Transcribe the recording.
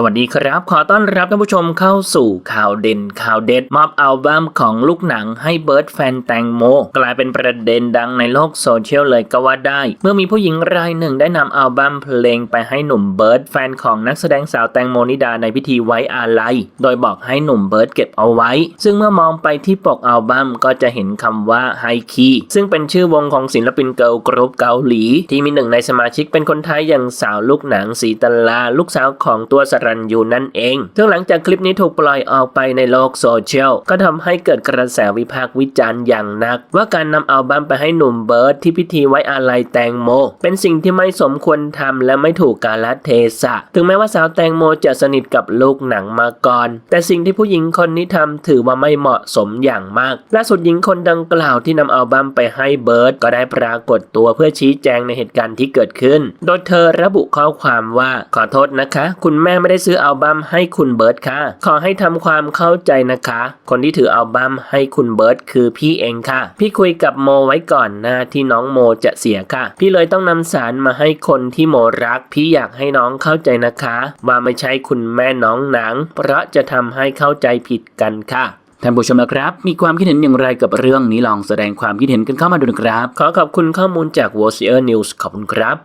สวัสดีครับ ขอต้อนรับท่านผู้ชมเข้าสู่ข่าวเด่นข่าวเด็ดมอบอัลบั้มของลูกหนังให้เบิร์ดแฟนแตงโม กลายเป็นประเด็นดังในโลกโซเชียลเลยก็ว่าได้ เมื่อมีผู้หญิงรายหนึ่งได้นำอัลบั้มเพลงไปให้หนุ่มเบิร์ดแฟนของนักแสดงสาวแตงโมนิดาในพิธีไว้อาลัย โดยบอกให้หนุ่มเบิร์ดเก็บเอาไว้ ซึ่งเมื่อมองไปที่ปกอัลบั้มก็จะเห็นคำว่าไฮคีซึ่งเป็นชื่อวงของศิลปินเกิร์ลกรุ๊ปเกาหลี ที่มีหนึ่งในสมาชิกเป็นคนไทยอย่างสาวลูกหนังสีตลาลูกสาวของตัวสรัญยูนั่นเองซึ่งหลังจากคลิปนี้ถูกปล่อยออกไปในโลกโซเชียลก็ทำให้เกิดกระแสวิพากษ์วิจารณ์อย่างหนัก ว่าการนำอัลบั้มไปให้หนุ่มเบิร์ดที่พิธีไว้อาลัยแตงโม เป็นสิ่งที่ไม่สมควรทำและไม่ถูกกาลเทศะ ถึงแม้ว่าสาวแตงโมจะสนิทกับลูกหนังมาก่อน แต่สิ่งที่ผู้หญิงคนนี้ทำถือว่าไม่เหมาะสมอย่างมากล่าสุดหญิงคนดังกล่าวที่นำอัลบั้มไปให้เบิร์ดก็ได้ปรากฏตัวเพื่อชี้แจงในเหตุการณ์ที่เกิดขึ้น โดยเธอระบุข้อความว่าขอโทษนะคะ คุณแม่ไม่ได้ซื้ออัลบั้มให้คุณเบิร์ดค่ะ ขอให้ทำความเข้าใจนะคะ คนที่ถืออัลบั้มให้คุณเบิร์ดคือพี่เองค่ะ พี่คุยกับโมไว้ก่อนหน้าที่น้องโมจะเสียค่ะ พี่เลยต้องนำสารมาให้คนที่โมรัก พี่อยากให้น้องเข้าใจนะคะ ว่าไม่ใช่คุณแม่น้องหนัง เพราะจะทำให้เข้าใจผิดกันค่ะท่านผู้ชมนะครับ มีความคิดเห็นอย่างไรกับเรื่องนี้ลองแสดงความคิดเห็นกันเข้ามาดูนะครับ ขอขอบคุณข้อมูลจาก w o c i e r News ขอบคุณครับ